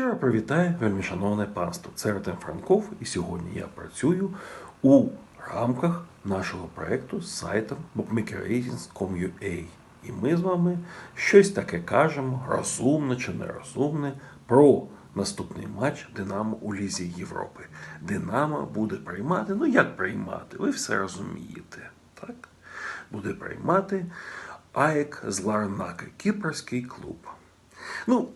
Щиро привітаю, вельмишановне панство. Це Артем Франков, і сьогодні я працюю у рамках нашого проєкту з сайтом bookmakeragents.com.ua. І ми з вами щось таке кажемо, розумне чи нерозумне, про наступний матч Динамо у Лізі Європи. Динамо буде приймати, ну як приймати? Ви все розумієте. Так? Буде приймати АЕК з Ларнаки, кіпрський клуб. Ну,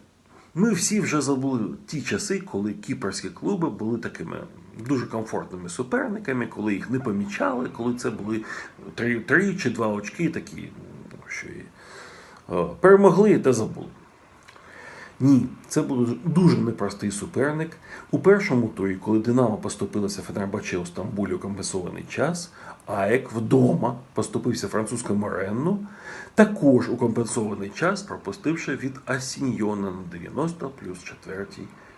ми всі вже забули ті часи, коли кіпрські клуби були такими дуже комфортними суперниками, коли їх не помічали, коли це були три, три чи два очки, такі, ну, що і, е, перемогли та забули. Ні, це був дуже непростий суперник. У першому турі, коли Динамо поступилося Фенербаче у Стамбулі у компенсований час, АЕК вдома поступився французькому Ренну, також у компенсований час, пропустивши від Асіньйона на 90 плюс 4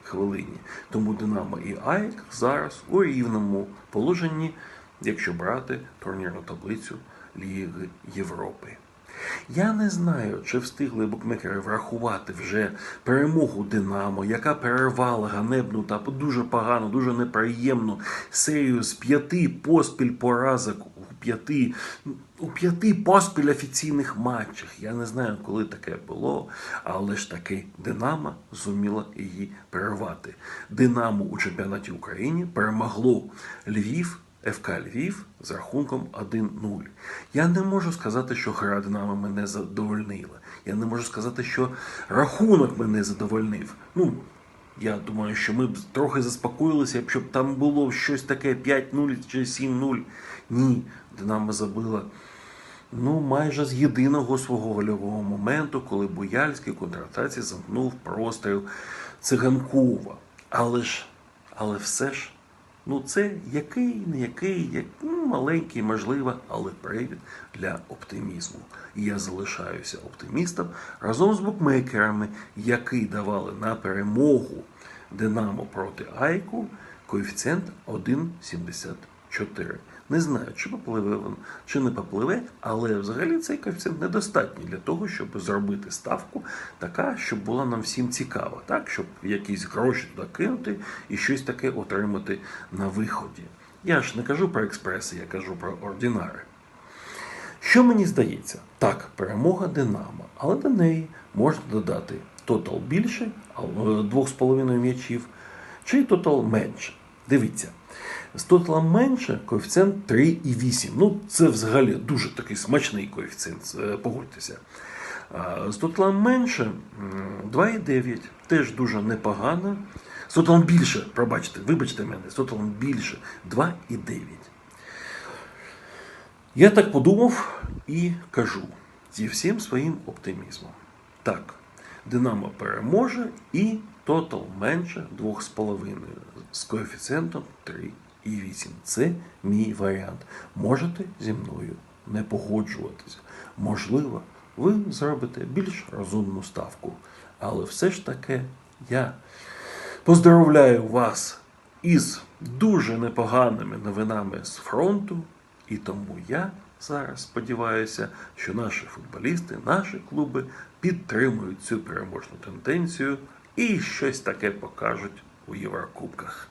хвилині. Тому Динамо і АЕК зараз у рівному положенні, якщо брати турнірну таблицю Ліги Європи. Я не знаю, чи встигли букмекери врахувати вже перемогу Динамо, яка перервала ганебну та дуже погану, дуже неприємну серію з п'яти поспіль поразок у п'яти у п'яти поспіль офіційних матчах. Я не знаю, коли таке було, але ж таки Динамо зуміло її перервати. Динамо у чемпіонаті України перемогло Львів. ФК Львів з рахунком 1-0. Я не можу сказати, що гра Динамо мене задовольнила. Я не можу сказати, що рахунок мене задовольнив. Ну, я думаю, що ми б трохи заспокоїлися, якщо б там було щось таке 5-0 чи 7-0. Ні, Динамо забила. Ну, майже з єдиного свого гольового моменту, коли Бояльський в контратаці замкнув простріл Циганкова. Але ж, але все ж. Ну, це який, не який, як, ну, маленький, можливо, але привід для оптимізму. І я залишаюся оптимістом разом з букмекерами, які давали на перемогу Динамо проти Айку коефіцієнт 1,74. Не знаю, чи попливе він, чи не попливе, але взагалі цей коефіцієнт недостатній для того, щоб зробити ставку така, щоб була нам всім цікава, так? щоб якісь гроші туди кинути і щось таке отримати на виході. Я ж не кажу про експреси, я кажу про ордінари. Що мені здається? Так, перемога Динамо, але до неї можна додати тотал більше, 2,5 м'ячів, чи тотал менше. Дивіться. З тоталом менше коефіцієнт 3,8. Ну, це взагалі дуже такий смачний коефіцієнт, е, погодьтеся. З тоталом менше 2,9. Теж дуже непогано. З тоталом більше, пробачте, вибачте мене, з тоталом більше 2,9. Я так подумав і кажу зі всім своїм оптимізмом. Так, Динамо переможе і тотал менше 2,5 з коефіцієнтом 3,8. Це мій варіант. Можете зі мною не погоджуватися. Можливо, ви зробите більш розумну ставку. Але все ж таки я поздравляю вас із дуже непоганими новинами з фронту. І тому я зараз сподіваюся, що наші футболісти, наші клуби підтримують цю переможну тенденцію і щось таке покажуть у Єврокубках.